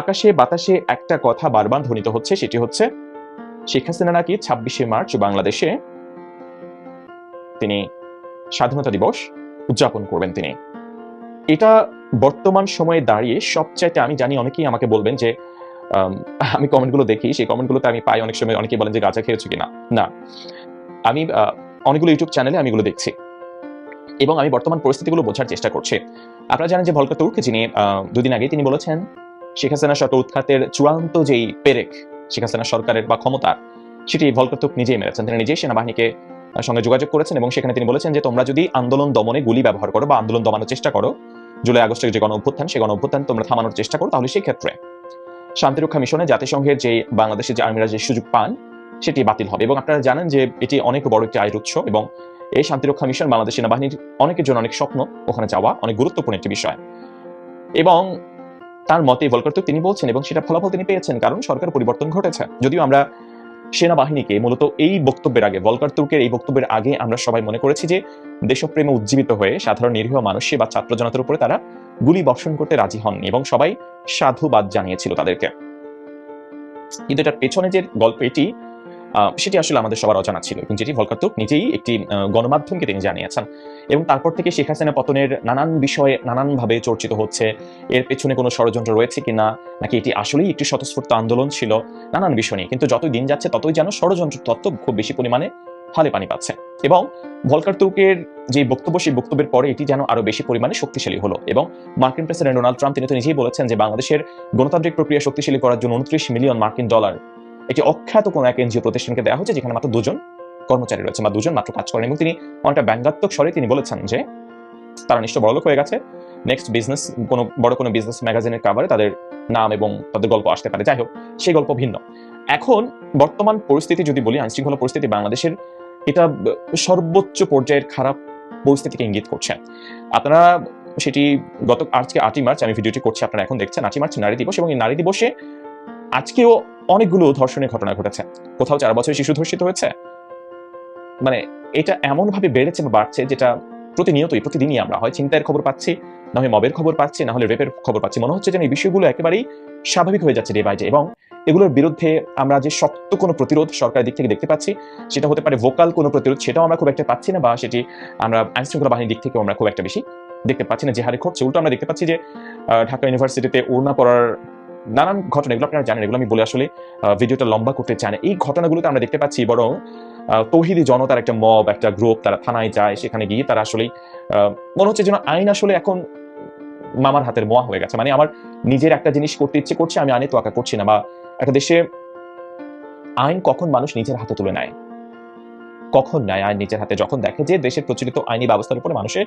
আকাশে বাতাসে একটা কথা বারবার ধ্বনিত হচ্ছে, সেটি হচ্ছে, শেখ হাসিনা নাকি ছাব্বিশে মার্চ বাংলাদেশে তিনি স্বাধীনতা দিবস উদযাপন করবেন তিনি। এটা বর্তমান সময়ে দাঁড়িয়ে সবচাইতে আমি জানি, অনেকেই আমাকে বলবেন যে, আমি কমেন্টগুলো দেখি, সেই কমেন্টগুলোতে আমি পাই, অনেক সময় অনেকেই বলেন যে গাঁজা খেয়েছো কিনা। না। আমি অনেকগুলো ইউটিউব চ্যানেলে আমি এগুলো দেখছি। এবং আমি বর্তমান পরিস্থিতিগুলো বোঝার চেষ্টা করছি। আপনারা জানেন যে ভলকা তুর্ক, যিনি দুদিন আগে তিনি বলেছেন শেখ হাসিনা সরকার উৎখাতের চূড়ান্ত যেই পেরেক শেখ হাসিনা সরকারের বা ক্ষমতার, সেটি ভলকা তুর্ক নিজেই মেরেছেন। তিনি নিজেই সেনাবাহিনীকে সঙ্গে যোগাযোগ করেছেন এবং সেখানে তিনি বলেছেন যে, তোমরা যদি আন্দোলন দমনে গুলি ব্যবহার করো বা আন্দোলন দমানোর চেষ্টা করো, জুলাই আগস্টের যে গণ অভ্যুত্থান সেই গণ অভ্যুত্থান তোমরা থামানোর চেষ্টা করো, তাহলে সেই ক্ষেত্রে শান্তিরক্ষা মিশনে জাতিসংঘের যে বাংলাদেশের যে আর্মিরা যে সুযোগ পান, সেটি বাতিল হবে। এবং আপনারা জানেন যে, এটি অনেক বড় একটি আয়ের উৎস এবং এই শান্তিরক্ষা মিশন বাংলাদেশ সেনাবাহিনীর অনেকের জন্য অনেক স্বপ্ন ওখানে যাওয়া অনেক গুরুত্বপূর্ণ একটি বিষয়। এবং তার মতে ভলকার তিনি বলছেন এবং সেটা ফলাফল তিনি পেয়েছেন, কারণ সরকার পরিবর্তন ঘটেছে। যদিও আমরা সেনাবাহিনীকে মূলত এই বক্তব্যের আগে ভলকার তুর্কের এই বক্তব্যের আগে আমরা সবাই মনে করেছি যে, দেশপ্রেমে উজ্জীবিত হয়ে সাধারণ নিরীহ মানুষে বা ছাত্র জনতার উপরে তারা গুলি বর্ষণ করতে রাজি হন এবং সবাই সাধুবাদ জানিয়েছিল তাদেরকে। কিন্তু এটার পেছনে যে গল্প এটি সেটি আসলে আমাদের সবার অজানা ছিল, এবং যেটি ভলকার নিজেই একটি গণমাধ্যমকে তিনি জানিয়েছেন। এবং তারপর থেকে শেখ হাসিনা পতনের নানান বিষয়ে নানানভাবে চর্চিত হচ্ছে। এর পেছনে কোনো ষড়যন্ত্র রয়েছে কিনা নাকি এটি আসলেই একটি স্বতঃস্ফূর্ত আন্দোলন ছিল, নানান বিষয় নিয়ে। কিন্তু যতই দিন যাচ্ছে, ততই যেন ষড়যন্ত্র তত্ত্ব খুব বেশি পরিমাণে ফালে পানি পাচ্ছে। এবং ভলকার তুর্কের যে বক্তব্য, সেই বক্তব্যের পরে এটি যেন আরও বেশি পরিমাণে শক্তিশালী হলো। এবং মার্কিন প্রেসিডেন্ট ডোনাল্ড ট্রাম্প, তিনি তো নিজেই বলেছেন যে বাংলাদেশের গণতান্ত্রিক প্রক্রিয়া শক্তিশালী করার জন্য উনত্রিশ মিলিয়ন মার্কিন ডলার একটি অখ্যাত কোনো এক এনজিও প্রতিষ্ঠানকে দেওয়া হচ্ছে যেখানে মাত্র দুজন কর্মচারী রয়েছে, বা দুজন মাত্র কাজ করেন, এবং তিনি অনেকটা ব্যঙ্গাত্মক স্বরে তিনি বলেছেন যে তারা নিশ্চয় বড়লোক হয়ে গেছে। নেক্সট বিজনেস কোনো বড় কোনো বিজনেস ম্যাগাজিনের কাভারে তাদের নাম এবং তাদের গল্প আসতে পারে। যাই হোক, সেই গল্প ভিন্ন। এখন বর্তমান পরিস্থিতি যদি বলি আইন শৃঙ্খলা পরিস্থিতি বাংলাদেশের এটা সর্বোচ্চ পর্যায়ের খারাপ পরিস্থিতিকে ইঙ্গিত করছে। আপনারা সেটি গত আজকে আটই মার্চ, আমি ভিডিওটি করছি, আপনারা এখন দেখছেন আটই মার্চ নারী দিবস, এবং এই নারী দিবসে আজকেও অনেকগুলো ধর্ষণের ঘটনা ঘটেছে। কোথাও চার বছরের শিশু ধর্ষিত হয়েছে। মানে এটা এমন ভাবে বেড়েছে বা বাড়ছে যেটা প্রতিনিয়তই, প্রতিদিনই আমরা হয় চিন্তার খবর পাচ্ছি, না হয় মবের খবর পাচ্ছি, না হলে রেপের খবর পাচ্ছি। মনে হচ্ছে যেন এই বিষয়গুলো একেবারেই স্বাভাবিক হয়ে যাচ্ছে ডে বাই ডে এবং এগুলোর বিরুদ্ধে আমরা যে শক্ত কোনো প্রতিরোধ সরকারের দিক থেকে দেখতে পাচ্ছি, সেটা হতে পারে ভোকাল কোনো প্রতিরোধ, সেটাও আমরা খুব একটা পাচ্ছি না বা সেটি আমরা আইন শৃঙ্খলা বাহিনীর দিক থেকেও আমরা খুব একটা বেশি দেখতে পাচ্ছি না। যে হারে ঘটছে, উল্টো আমরা দেখতে পাচ্ছি যে ঢাকা ইউনিভার্সিটিতে ওড়না পড়ার নানান ঘটনা এগুলো আপনারা জানেন এগুলো আমি বলে আসলে ভিডিওটা লম্বা করতে চাই না। এই ঘটনাগুলোতে আমরা দেখতে পাচ্ছি বরং তৌহিদি জনতার একটা মব একটা গ্রুপ তারা থানায় যায় সেখানে গিয়ে তারা আসলেই আহ, মনে হচ্ছে যেন আইন আসলে এখন মামার হাতের মোয়া হয়ে গেছে। মানে আমার নিজের একটা জিনিস করতে ইচ্ছে করছে আমি আইনে তোয়াক্কা করছি না বা একটা দেশে আইন কখন মানুষ নিজের হাতে তুলে নেয়? কখন নেয়? আইন নিজের হাতে যখন দেখে যে দেশের প্রচলিত আইনি ব্যবস্থার উপরে মানুষের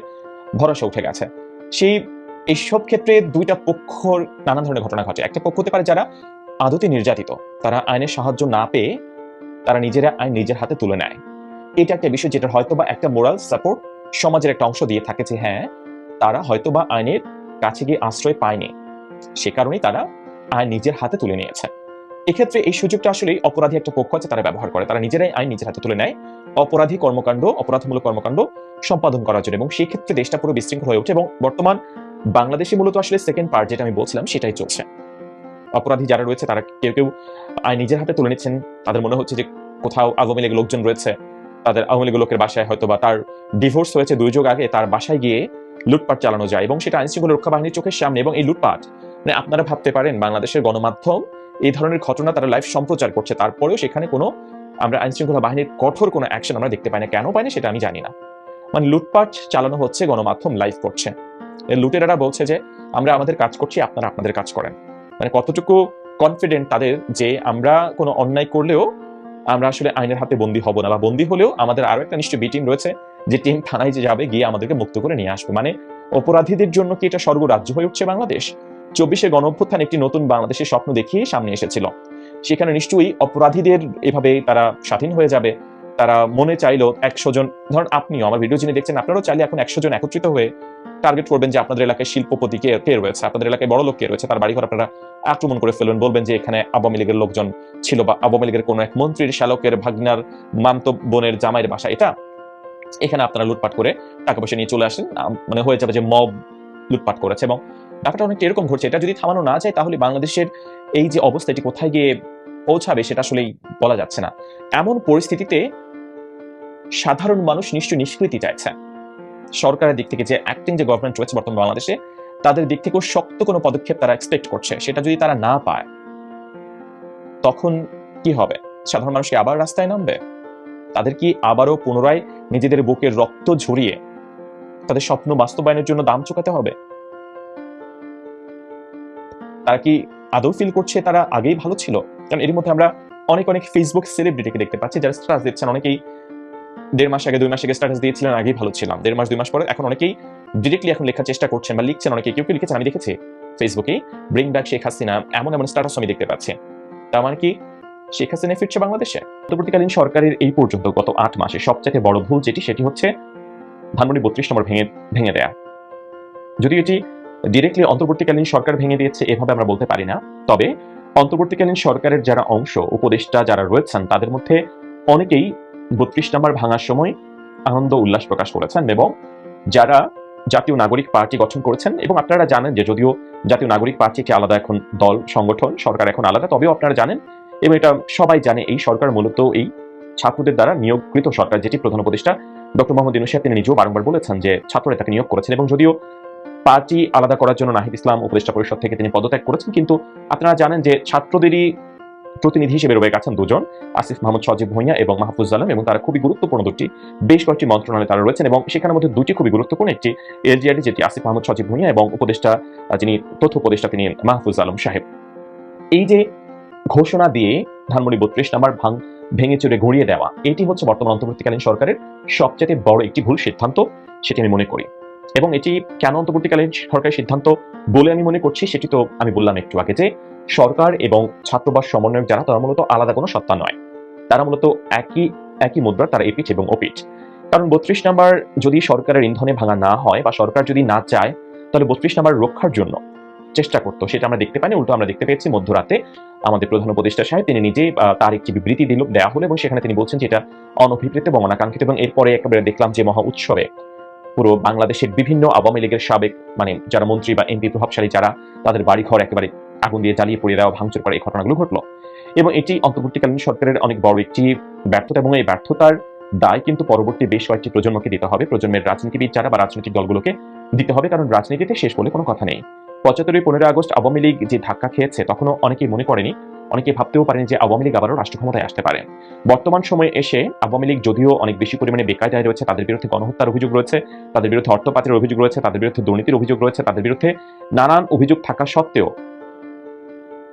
ভরসা উঠে গেছে। সেই এইসব ক্ষেত্রে দুইটা পক্ষর নানান ধরনের ঘটনা ঘটে। একটা পক্ষ হতে পারে যারা আদতে নির্যাতিত, তারা আইনের সাহায্য না পেয়ে তারা নিজেরা আইন নিজের হাতে তুলে নেয়। এটা একটা বিষয় যেটা হয়তো বা একটা মোরাল সাপোর্ট সমাজের একটা অংশ দিয়ে থাকে যে হ্যাঁ তারা হয়তো বা আইনের কাছে গিয়ে আশ্রয় পায়নি। সে কারণেই তারা আইন নিজের হাতে তুলে নিয়েছে। এক্ষেত্রে এই সুযোগটা আসলে অপরাধী একটা পক্ষ আছে, তারা ব্যবহার করে। তারা নিজেরাই আইন নিজের হাতে তুলে নেয়। অপরাধী কর্মকাণ্ড, অপরাধমূলক কর্মকাণ্ড সম্পাদন করার জন্য। এবং সেই ক্ষেত্রে দেশটা পুরো বিশৃঙ্খল হয়ে ওঠে এবং বর্তমান বাংলাদেশে মূলত আসলে সেকেন্ড পার্ট যেটা আমি বলছিলাম, সেটাই চলছে। অপরাধী যারা রয়েছে, তারা কেউ কেউ আইন নিজের হাতে তুলে নিচ্ছেন। তাদের মনে হচ্ছে যে কোথাও আওয়ামী লীগের লোকজন রয়েছে, তাদের আওয়ামী লীগের লোকের বাসায় হয়তো বা তার ডিভোর্স হয়েছে দুই যুগ আগে, তার বাসায় গিয়ে লুটপাট চালানো যায় এবং সেটা আইন শৃঙ্খলা রক্ষা বাহিনীর চোখের সামনে এবং এই লুটপাট মানে আপনারা ভাবতে পারেন বাংলাদেশের গণমাধ্যম এই ধরনের ঘটনা তারা লাইভ সম্প্রচার করছে। তারপরেও সেখানে কোনো আমরা আইন শৃঙ্খলা বাহিনীর কঠোর কোনো অ্যাকশন আমরা দেখতে পাই না। কেন পাই না সেটা আমি জানি না। মানে লুটপাট চালানো হচ্ছে, গণমাধ্যম লাইভ করছে। লুটেরারা বলছে যে, আমরা আমাদের কাজ করছি, আপনারা আপনাদের কাজ করেন। মানে কতটুকু কনফিডেন্ট তাদের যে, আমরা কোনো অন্যায় করলেও আমরা আসলে আইনের হাতে বন্দী হব না বা বন্দী হলেও আমাদের আরও একটা নিশ্চয় বি টিম রয়েছে, যে টিম থানায় যে যাবে, গিয়ে আমাদেরকে মুক্ত করে নিয়ে আসবে। মানে অপরাধীদের জন্য কি এটা স্বর্গরাজ্য হয়ে উঠছে বাংলাদেশ? চব্বিশে গণ অভ্যুত্থান একটি নতুন বাংলাদেশের স্বপ্ন দেখিয়ে সামনে এসেছিল। সেখানে নিশ্চয়ই অপরাধীদের এভাবে তারা স্বাধীন হয়ে যাবে। তারা মনে চাইলো একশো জন, ধরুন আপনিও আমার ভিডিও যিনি দেখছেন, আপনারাও চাইলে এখন একশো জন একত্রিত হয়ে টার্গেট করবেন যে আপনাদের এলাকায় শিল্পপতি কে কে রয়েছে, আপনাদের এলাকায় বড় লোক কে রয়েছে, তার বাড়িঘর আপনারা আক্রমণ করে ফেলবেন বলবেন যে এখানে আওয়ামী লীগের লোকজন ছিল বা আওয়ামী লীগের কোনো এক মন্ত্রীর শালকের ভাগনার মান্ত বোনের জামাইয়ের বাসা, এটা এখানে আপনারা লুটপাট করে টাকা পয়সা নিয়ে চলে আসেন মানে হয়ে যাবে যে মব লুটপাট করেছে এবং ব্যাপারটা অনেকটা এরকম ঘটছে, এটা যদি থামানো না যায় তাহলে বাংলাদেশের এই যে অবস্থা, এটি কোথায় গিয়ে পৌঁছাবে সেটা আসলেই বলা যাচ্ছে না। এমন পরিস্থিতিতে সাধারণ মানুষ নিশ্চয়ই নিষ্কৃতি চাইছে। সরকারের দিক থেকে যে অ্যাক্টিং যে গভর্নমেন্ট রয়েছে বর্তমান বাংলাদেশে, তাদের দিক থেকেও শক্ত কোনো পদক্ষেপ তারা এক্সপেক্ট করছে, সেটা যদি তারা না পায়, তখন কি হবে? সাধারণ মানুষ কি আবার রাস্তায় নামবে? তাদের কি আবারও পুনরায় নিজেদের বুকের রক্ত ঝরিয়ে তাদের স্বপ্ন বাস্তবায়নের জন্য দাম চুকাতে হবে? তারা কি আদৌ ফিল করছে তারা আগেই ভালো ছিল? কারণ এর মধ্যে আমরা অনেক অনেক ফেসবুক সেলিব্রিটিকে দেখতে পাচ্ছি, যারা স্ট্যাটাস দিচ্ছেন, অনেকেই দেড় মাস আগে, দুই মাস আগে স্ট্যাটাস দিয়েছিলেন, আগেই ভালো ছিলাম। দেড় মাস, দুই মাস পরে এখন অনেকেই ডিরেক্টলি এখন লেখার চেষ্টা করছেন বা লিখছেন অনেকে কেউ কেউ লিখেছেন, আমি দেখেছি ফেসবুকে ব্রিং ব্যাক শেখ হাসিনা এমন এমন স্ট্যাটাস আমি দেখতে পাচ্ছি। তার মানে কি? শেখ হাসিনা ফিরছে বাংলাদেশে। অন্তর্বর্তীকালীন সরকারের এই পর্যন্ত গত আট মাসে সবচেয়ে বড় ভুল যেটি, সেটি হচ্ছে ধানমন্ডি বত্রিশ নম্বর ভেঙে ভেঙে দেয়া। যদি এটি ডিরেক্টলি অন্তর্বর্তীকালীন সরকার ভেঙে দিয়েছে, এভাবে আমরা বলতে পারি না। তবে অন্তর্বর্তীকালীন সরকারের যারা অংশ, উপদেষ্টা যারা রয়েছেন, তাদের মধ্যে অনেকেই বত্রিশ নম্বর ভাঙার সময় আনন্দ উল্লাস প্রকাশ করেছেন এবং যারা জাতীয় নাগরিক পার্টি গঠন করেছেন এবং আপনারা জানেন যে যদিও জাতীয় নাগরিক পার্টি একটি আলাদা এখন দল, সংগঠন, সরকার এখন আলাদা, তবেও আপনারা জানেন এবং এটা সবাই জানে, এই সরকার মূলত এই ছাত্রদের দ্বারা নিয়োগকৃত সরকার যেটি প্রধান উপদেষ্টা ডক্টর মোহাম্মদ সাহেব তিনি নিজেও বারংবার বলেছেন যে ছাত্ররা তাকে নিয়োগ করেছেন এবং যদিও পার্টি আলাদা করার জন্য নাহিদ ইসলাম উপদেষ্টা পরিষদ থেকে তিনি পদত্যাগ করেছেন, কিন্তু আপনারা জানেন যে ছাত্রদেরই প্রতিনিধি হিসেবে রয়ে গেছেন দুজন, আসিফ মাহমুদ, সজিব ভুঁইয়া এবং মাহফুজ আলম এবং তারা খুবই গুরুত্বপূর্ণ দুটি, বেশ কয়েকটি মন্ত্রণালয়ে তারা রয়েছেন এবং সেখানের মধ্যে দুটি খুবই গুরুত্বপূর্ণ, একটি এলজিআরডি যেটি আসিফ মাহমুদ, সজিব ভুঁইয়া এবং উপদেষ্টা যিনি তথ্য উপদেষ্টা তিনি মাহফুজ আলম সাহেব। এই যে ঘোষণা দিয়ে ধানমন্ডি বত্রিশ নাম্বার ভাঙ ভেঙে চুরে ঘুরিয়ে দেওয়া, এটি হচ্ছে বর্তমান অন্তর্বর্তীকালীন সরকারের সবচেয়ে বড় একটি ভুল সিদ্ধান্ত, সেটি আমি মনে করি। এবং এটি কেন অন্তর্বর্তীকালীন সরকারের সিদ্ধান্ত বলে আমি মনে করছি, সেটি তো আমি বললাম একটু আগে যে সরকার এবং ছাত্রবাস সমন্বয়ক যারা, তারা মূলত আলাদা কোনো সত্তা নয়। তারা মূলত একই একই মুদ্রা তারা এপিচ এবং ওপিচ কারণ বত্রিশ নাম্বার যদি সরকারের ইন্ধনে ভাঙা না হয় বা সরকার যদি না চায়, তাহলে বত্রিশ নাম্বার রক্ষার জন্য চেষ্টা করতো। সেটা আমরা দেখতে পাইনি, উল্টো আমরা দেখতে পেয়েছি। মধ্যরাতে আমাদের প্রধান উপদেষ্টা সাহেব, তিনি নিজে তার একটি বিবৃতি দিল দেওয়া হলো এবং সেখানে তিনি বলছেন যে এটা অনভিপ্রেত এবং অনাকাঙ্ক্ষিত এবং এরপরে একেবারে দেখলাম যে মহা উৎসবে পুরো বাংলাদেশের বিভিন্ন আওয়ামী লীগের সাবেক মানে যারা মন্ত্রী বা এমপি প্রভাবশালী যারা, তাদের বাড়ি ঘর একেবারে আগুন দিয়ে জ্বালিয়ে পুড়িয়ে দেওয়া, ভাঙচুর করা এই ঘটনাগুলো ঘটলো। এবং এটি অন্তর্বর্তীকালীন সরকারের অনেক বড় একটি ব্যর্থতা এবং এই ব্যর্থতার দায় কিন্তু পরবর্তী বেশ কয়েকটি প্রজন্মকে দিতে হবে। প্রজন্মের রাজনীতিবিদ যারা বা রাজনৈতিক দলগুলোকে দিতে হবে, কারণ রাজনীতিতে শেষ বলে কোনো কথা নেই। পঁচাত্তরের পনেরোই আগস্ট আওয়ামী লীগ যে ধাক্কা খেয়েছে, তখনও অনেকেই মনে করেনি, অনেকে ভাবতেও পারেন যে আওয়ামী লীগ আবারও রাষ্ট্র ক্ষমতায় আসতে পারে। বর্তমান সময়ে এসে আওয়ামী লীগ যদিও অনেক বেশি পরিমাণে বেকায়দায় রয়েছে, তাদের বিরুদ্ধে গণহত্যার অভিযোগ রয়েছে, তাদের বিরুদ্ধে অর্থপাতের অভিযোগ রয়েছে, তাদের বিরুদ্ধে দুর্নীতির অভিযোগ রয়েছে, তাদের বিরুদ্ধে নানান অভিযোগ থাকা সত্ত্বেও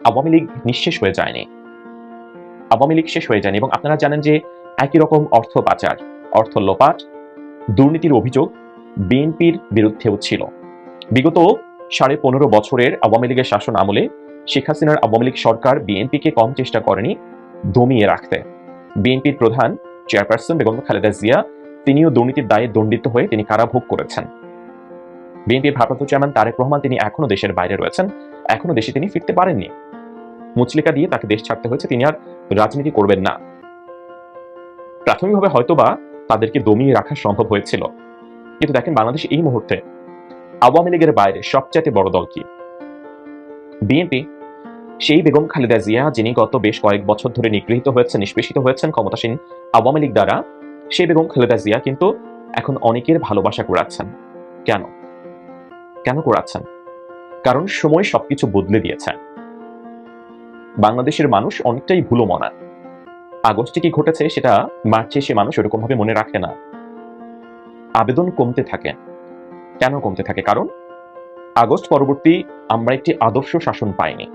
আওয়ামী লীগ নিঃশেষ হয়ে যায়নি। আওয়ামী লীগ শেষ হয়ে যায়নি এবং আপনারা জানেন যে একই রকম অর্থ পাচার, অর্থ লোপাট, দুর্নীতির অভিযোগ বিএনপির বিরুদ্ধেও ছিল। বিগত সাড়ে পনেরো বছরের আওয়ামী লীগের শাসন আমলে শেখ হাসিনার আওয়ামী লীগ সরকার বিএনপিকে কম চেষ্টা করেনি দমিয়ে রাখতে। বিএনপির প্রধান চেয়ারপারসন বেগম খালেদা জিয়া, তিনিও দুর্নীতির দায়ে দণ্ডিত হয়ে তিনি কারাভোগ করেছেন। বিএনপির ভারপ্রাপ্ত চেয়ারম্যান তারেক রহমান, তিনি এখনও দেশের বাইরে রয়েছেন। এখনও দেশে তিনি ফিরতে পারেননি। মুচলিকা দিয়ে তাকে দেশ ছাড়তে হয়েছে, তিনি আর রাজনীতি করবেন না। প্রাথমিকভাবে হয়তোবা তাদেরকে দমিয়ে রাখা সম্ভব হয়েছিল। কিন্তু দেখেন বাংলাদেশ এই মুহূর্তে আওয়ামী লীগের বাইরে সবচাইতে বড় দল কি? বিএনপি, সেই বেগম খালেদা জিয়া, যিনি গত বেশ কয়েক বছর ধরে নিগৃহীত হয়েছেন, নিষ্পেষিত হয়েছেন ক্ষমতাসীন আওয়ামী লীগ দ্বারা, সেই বেগম খালেদা জিয়া কিন্তু এখন অনেকের ভালোবাসা কুড়াচ্ছেন। কেন? কেন কুড়াচ্ছেন? কারণ সময় সবকিছু বদলে দিয়েছে বাংলাদেশের মানুষ অনেকটাই ভুলো মনা আগস্টে কি ঘটেছে সেটা মার্চে সে মানুষ ওরকম ভাবে মনে রাখে না। আবেদন কমতে থাকে। কেন কমতে থাকে? কারণ আগস্ট পরবর্তী আমরা একটি আদর্শ শাসন পাইনি।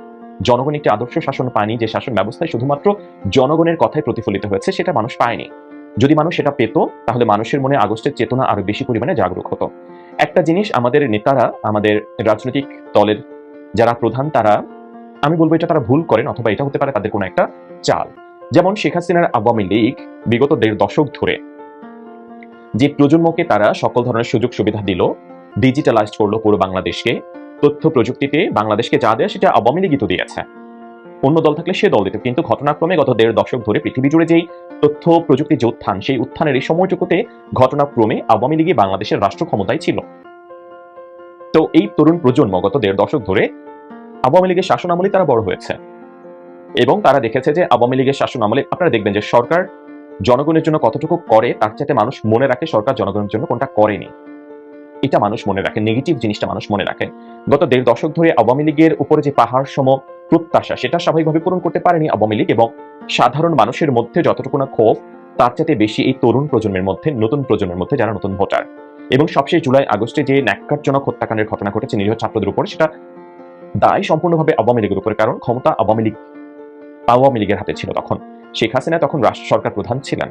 জনগণ একটি আদর্শ শাসন পায়নি যে শাসন ব্যবস্থায় শুধুমাত্র জনগণের কথায় প্রতিফলিত হয়েছে সেটা মানুষ পায়নি। যদি মানুষ সেটা পেত, তাহলে মানুষের মনে আগস্টের চেতনা আরও বেশি পরিমাণে জাগরুক হতো। একটা জিনিস আমাদের নেতারা, আমাদের রাজনৈতিক দলের যারা প্রধান, তারা আমি বলব এটা তারা ভুল করেন, অথবা এটা হতে পারে তাদের কোনো একটা চাল। যেমন শেখ হাসিনার আওয়ামী লীগ বিগত দেড় দশক ধরে যে প্রজন্মকে তারা সকল ধরনের সুযোগ সুবিধা দিল ডিজিটালাইজড করল পুরো বাংলাদেশকে, তথ্য প্রযুক্তিতে বাংলাদেশকে যা দেয় সেটা আওয়ামী লীগই তো দিয়েছে। অন্য দল থাকলে সে দল দিত, কিন্তু ঘটনাক্রমে গত দেড় দশক ধরে পৃথিবী জুড়ে যেই তথ্য প্রযুক্তি যে উত্থান, সেই উত্থানের এই সময়টুকুতে ঘটনাক্রমে আওয়ামী লীগই বাংলাদেশের রাষ্ট্র ক্ষমতায় ছিল। তো এই তরুণ প্রজন্ম গত দেড় দশক ধরে আওয়ামী লীগের শাসন আমলে তারা বড় হয়েছে। এবং তারা দেখেছে যে আওয়ামী লীগের শাসন আমলে আপনারা দেখবেন যে সরকার জনগণের জন্য কতটুকু করে, তার চাইতে মানুষ মনে রাখে সরকার জনগণের জন্য কোনটা করেনি। এটা মানুষ মনে রাখে নেগেটিভ জিনিসটা মানুষ মনে রাখে। গত দেড় দশক ধরে আওয়ামী লীগের উপরে যে পাহাড় সম প্রত্যাশা, সেটা স্বাভাবিকভাবে পূরণ করতে পারেনি আওয়ামী লীগ এবং সাধারণ মানুষের মধ্যে যতটুকু না ক্ষোভ, তার চাইতে বেশি এই তরুণ প্রজন্মের মধ্যে, নতুন প্রজন্মের মধ্যে যারা নতুন ভোটার। এবং সবশেষ জুলাই, আগস্টে যে ন্যাক্কারজনক হত্যাকাণ্ডের ঘটনা ঘটেছে, নিরীহ ছাত্রদের উপর, সেটা দায় সম্পূর্ণভাবে আওয়ামী লীগের উপরে, কারণ ক্ষমতা আওয়ামী লীগ, আওয়ামী লীগের হাতে ছিল তখন। শেখ হাসিনা তখন রাষ্ট্র সরকার প্রধান ছিলেন।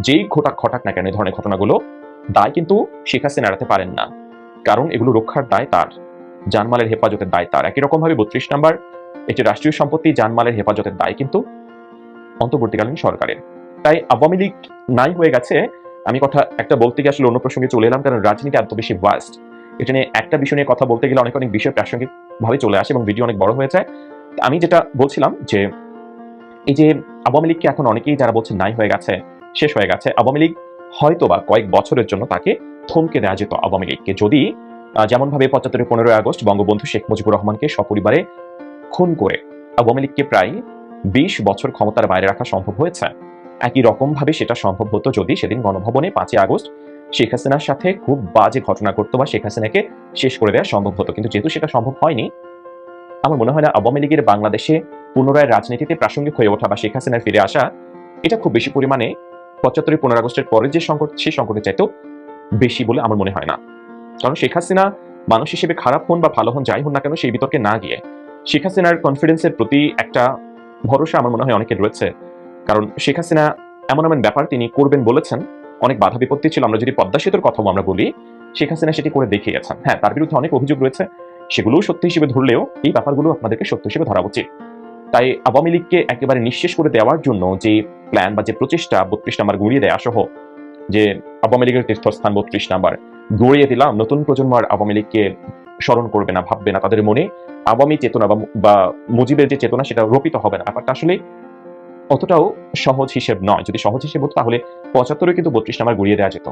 যেই ঘটাক ঘটাক না কেন এই ধরনের ঘটনাগুলো, দায় কিন্তু শেখ হাসিনা এড়াতে পারেন না। কারণ এগুলো রক্ষার দায় তার, জানমালের হেফাজতের দায় তার। একই রকম ভাবে বত্রিশ নাম্বার, এটি রাষ্ট্রীয় সম্পত্তি, জানমালের হেফাজতের দায় কিন্তু অন্তর্বর্তীকালীন সরকারের। তাই আওয়ামী লীগ নাই হয়ে গেছে। আমি কথা, একটা বলতে গিয়ে আসলে অন্য প্রসঙ্গে চলে এলাম, কারণ রাজনীতি এত বেশি এটা নিয়ে একটা বিষয় নিয়ে কথা বলতে গেলে অনেক অনেক বিষয় প্রাসঙ্গিক ভাবে চলে আসে এবং ভিডিও অনেক বড় হয়ে যায়। আমি যেটা বলছিলাম যে, এই যে আওয়ামী লীগকে এখন অনেকেই যারা বলছে নাই হয়ে গেছে, শেষ হয়ে গেছে, আওয়ামী লীগ হয়তো বা কয়েক বছরের জন্য তাকে থমকে দেওয়া যেত আওয়ামী লীগকে। যদি যেমনভাবে পঁচাত্তরের পনেরোই আগস্ট বঙ্গবন্ধু শেখ মুজিবুর রহমানকে সপরিবারে খুন করে আওয়ামী লীগকে প্রায় বিশ বছর ক্ষমতার বাইরে রাখা সম্ভব হয়েছে, একই রকম ভাবে সেটা সম্ভব হতো যদি সেদিন গণভবনে পাঁচই আগস্ট শেখ হাসিনার সাথে খুব বাজে ঘটনা করতো বা শেখ হাসিনাকে শেষ করে দেওয়া সম্ভব হতো। কিন্তু যেহেতু সেটা সম্ভব হয়নি, আমার মনে হয় না আওয়ামী লীগের বাংলাদেশে পুনরায় রাজনীতিতে প্রাসঙ্গিক হয়ে ওঠা বা শেখ হাসিনার ফিরে আসা, এটা খুব বেশি পরিমাণে পঁচাত্তরের পনেরো আগস্টের পরে যে সংকট সেই সংকটের চাইতেও বেশি বলে আমার মনে হয় না। কারণ শেখ হাসিনা মানুষ হিসেবে খারাপ হন বা ভালো হন যাই হন না কেন, সেই বিতর্কে না গিয়ে। শেখ হাসিনার কনফিডেন্সের প্রতি একটা ভরসা আমার মনে হয় অনেকের রয়েছে। কারণ শেখ হাসিনা এমন এমন ব্যাপার তিনি করবেন বলেছেন অনেক বাধা বিপত্তি ছিল। আমরা যদি পদ্মা সেতুর কথাও আমরা বলি, শেখ হাসিনা সেটি করে দেখিয়েছেন। হ্যাঁ তার বিরুদ্ধে অনেক অভিযোগ রয়েছে। সেগুলোও সত্য হিসেবে ধরলেও এই ব্যাপারগুলো আপনাদেরকে সত্য হিসেবে ধরা উচিত। তাই আওয়ামী লীগকে একেবারে নিঃশেষ করে দেওয়ার জন্য যে প্ল্যান বা যে প্রচেষ্টা বত্রিশ নাম্বার গুড়িয়ে দেয়া সহ, যে আওয়ামী লীগের তীর্থস্থান বত্রিশ নাম্বার গড়িয়ে দিলাম, নতুন প্রজন্ম আর আওয়ামী লীগকে স্মরণ করবে না, ভাববে না তাদের মনে আওয়ামী চেতনা বা মুজিবের যে চেতনা সেটা রোপিত হবে না। ব্যাপারটা আসলে অতটাও সহজ হিসেব নয়। যদি সহজ হিসেব হতো তাহলে পঁচাত্তরে কিন্তু বত্রিশ নাম্বার গুড়িয়ে দেওয়া যেত।